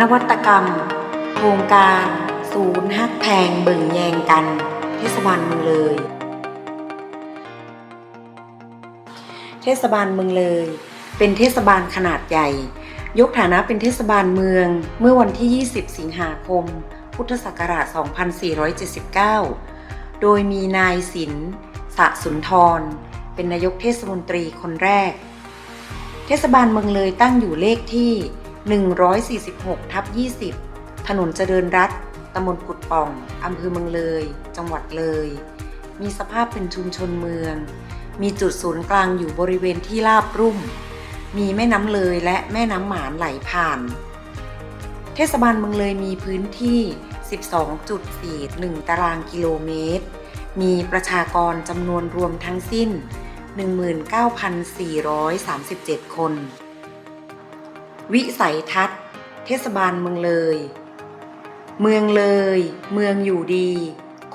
นวัตกรรม โครงการ ศูนย์ฮักแพงเบิ่งแยงกัน เทศบาลเมืองเลย เทศบาลเมืองเลย เป็นเทศบาลขนาดใหญ่ ยกฐานะเป็นเทศบาลเมือง เมื่อวันที่ 20 สิงหาคม พุทธศักราช 2479 โดยมีนายศิลป์สะสุนทร เป็นนายกเทศมนตรีคนแรก เทศบาลเมืองเลยตั้งอยู่เลขที่ 146ทับ20 ถนนเจริญรัตน์ตำบลกุดป่องอำเภอเมืองเลย จังหวัดเลย มีสภาพเป็นชุมชนเมือง มีจุดศูนย์กลางอยู่บริเวณที่ราบรุ่ม มีแม่น้ำเลยและแม่น้ำหมานไหลผ่าน เทศบาลเมืองเลยมีพื้นที่ 12.41 ตารางกิโลเมตร มีประชากรจำนวนรวมทั้งสิ้น 19,437 คน วิสัยทัศน์ เทศบาลเมืองเลย เมืองเลย เมืองอยู่ดี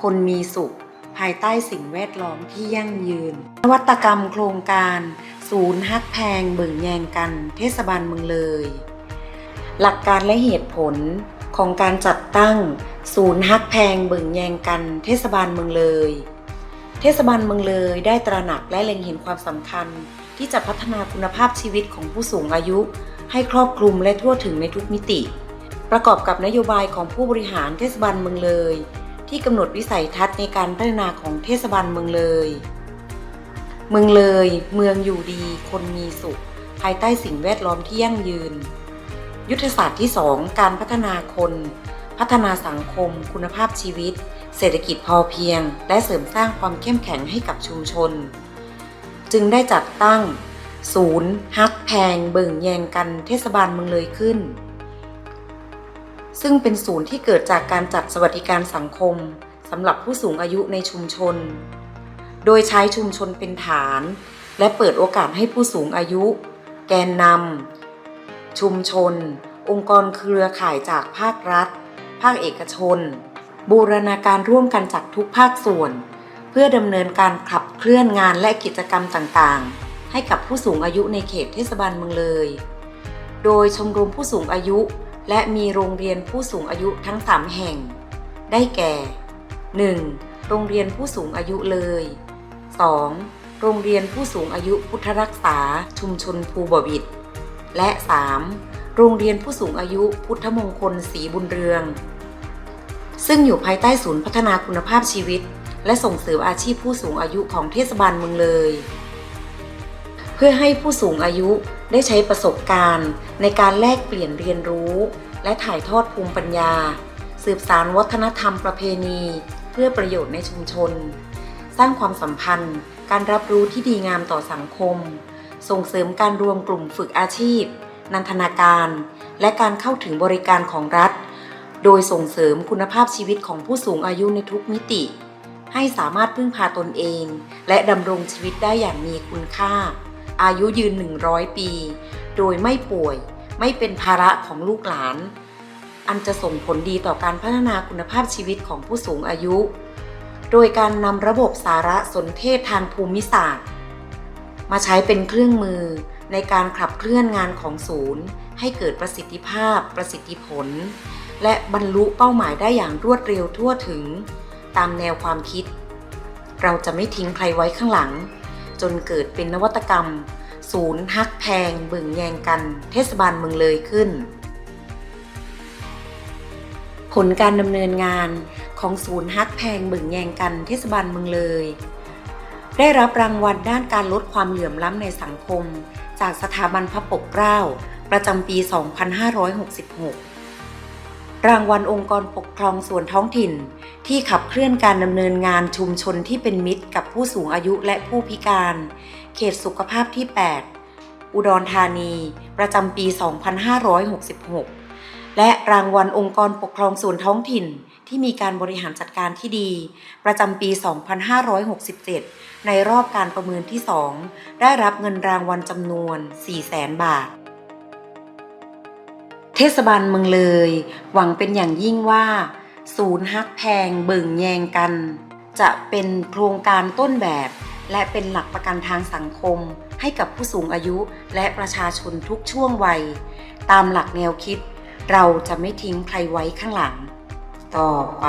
คนมีสุข ภายใต้สิ่งแวดล้อมที่ยั่งยืน นวัตกรรมโครงการ ศูนย์ฮักแพงเบิ่งแยงกัน เทศบาลเมืองเลย หลักการและเหตุผลของการจัดตั้ง ศูนย์ฮักแพงเบิ่งแยงกัน เทศบาลเมืองเลย เทศบาลเมืองเลยได้ตระหนักและเล็งเห็นความสำคัญ ที่จะพัฒนาคุณภาพชีวิตของผู้สูงอายุ ให้ครอบคลุมและทั่วถึงในทุกมิติ ประกอบกับนโยบายของผู้บริหารเทศบาลเมืองเลย ที่กำหนดวิสัยทัศน์ในการพัฒนาของเทศบาลเมืองเลย เมืองเลย เมืองอยู่ดี คนมีสุข ภายใต้สิ่งแวดล้อมที่ยั่งยืน ยุทธศาสตร์ที่ 2 การพัฒนาคน พัฒนาสังคม คุณภาพชีวิต เศรษฐกิจพอเพียง และเสริมสร้างความเข้มแข็งให้กับชุมชน จึงได้จัดตั้ง ศูนย์ ฮักแพง เบิ่งแยงกันเทศบาลเมืองเลยขึ้น ซึ่งเป็นศูนย์ที่เกิดจากการจัดสวัสดิการสังคมสำหรับผู้สูงอายุในชุมชน โดยใช้ชุมชนเป็นฐาน และเปิดโอกาสให้ผู้สูงอายุ แกนนำชุมชน องค์กรเครือข่ายจากภาครัฐ ภาคเอกชน บูรณาการร่วมกันจากทุกภาคส่วน เพื่อดำเนินการขับเคลื่อนงานและกิจกรรมต่างๆ ให้กับผู้สูงอายุในเขตเทศบาลเมืองเลย โดยชมรมผู้สูงอายุ และมีโรงเรียนผู้สูงอายุทั้ง 3 แห่ง ได้แก่ 1. โรงเรียนผู้สูงอายุเลย 2. โรงเรียนผู้สูงอายุพุทธรักษาชุมชนภูบ่อบิดและ 3. โรงเรียนผู้สูงอายุพุทธมงคลศรีบุญเรือง ซึ่งอยู่ภายใต้ศูนย์พัฒนาคุณภาพชีวิต และส่งเสริมอาชีพผู้สูงอายุของเทศบาลเมืองเลย เพื่อให้ผู้สูงอายุได้ใช้ประสบการณ์ ในการแลกเปลี่ยนเรียนรู้ และถ่ายทอดภูมิปัญญา สืบสารวัฒนธรรมประเพณี เพื่อประโยชน์ในชุมชน สร้างความสัมพันธ์ การรับรู้ที่ดีงามต่อสังคม ส่งเสริมการรวมกลุ่มฝึกอาชีพ นันทนาการ และการเข้าถึงบริการของรัฐ โดยส่งเสริมคุณภาพชีวิตของผู้สูงอายุในทุกมิติ ให้สามารถพึ่งพาตนเอง และดำรงชีวิตได้อย่างมีคุณค่า อายุยืน 100 ปี โดยไม่ป่วย ไม่เป็นภาระของลูกหลาน อันจะส่งผลดีต่อการพัฒนาคุณภาพชีวิตของผู้สูงอายุ โดยการนำระบบสารสนเทศทางภูมิศาสตร์ มาใช้เป็นเครื่องมือในการขับเคลื่อนงานของศูนย์ ให้เกิดประสิทธิภาพ ประสิทธิผล และบรรลุเป้าหมายได้อย่างรวดเร็วทั่วถึง ตามแนวความคิด เราจะไม่ทิ้งใครไว้ข้างหลัง จนเกิดเป็นนวัตกรรม ศูนย์ฮักแพงบิ่งแยงกัน เทศบาลเมืองเลยขึ้น ผลการดำเนินงานของศูนย์ฮักแพงบิ่งแยงกันเทศบาลเมืองเลยได้รับรางวัลด้านการลดความเหลื่อมล้ำในสังคม จากสถาบันพระปกเกล้า ประจำปี 2566 รางวัลองค์กรปกครองส่วนท้องถิ่น ที่ขับเคลื่อนการดำเนินงานชุมชนที่เป็นมิตรกับผู้สูงอายุและผู้พิการ เขตสุขภาพที่ 8 อุดรธานี ประจำปี 2566 และรางวัลองค์กรปกครองส่วนท้องถิ่นที่มีการบริหารจัดการที่ดี ประจำปี 2567 ในรอบการประเมินที่ 2 ได้รับเงินรางวัลจำนวน 400,000 บาท ทศบาลเมืองเลย หวังเป็นอย่างยิ่งว่า ศูนย์ฮักแพงเบิ่งแยงกัน จะเป็นโครงการต้นแบบ และเป็นหลักประกันทางสังคม ให้กับผู้สูงอายุและประชาชนทุกช่วงวัย ตามหลักแนวคิด เราจะไม่ทิ้งใครไว้ข้างหลัง ต่อไป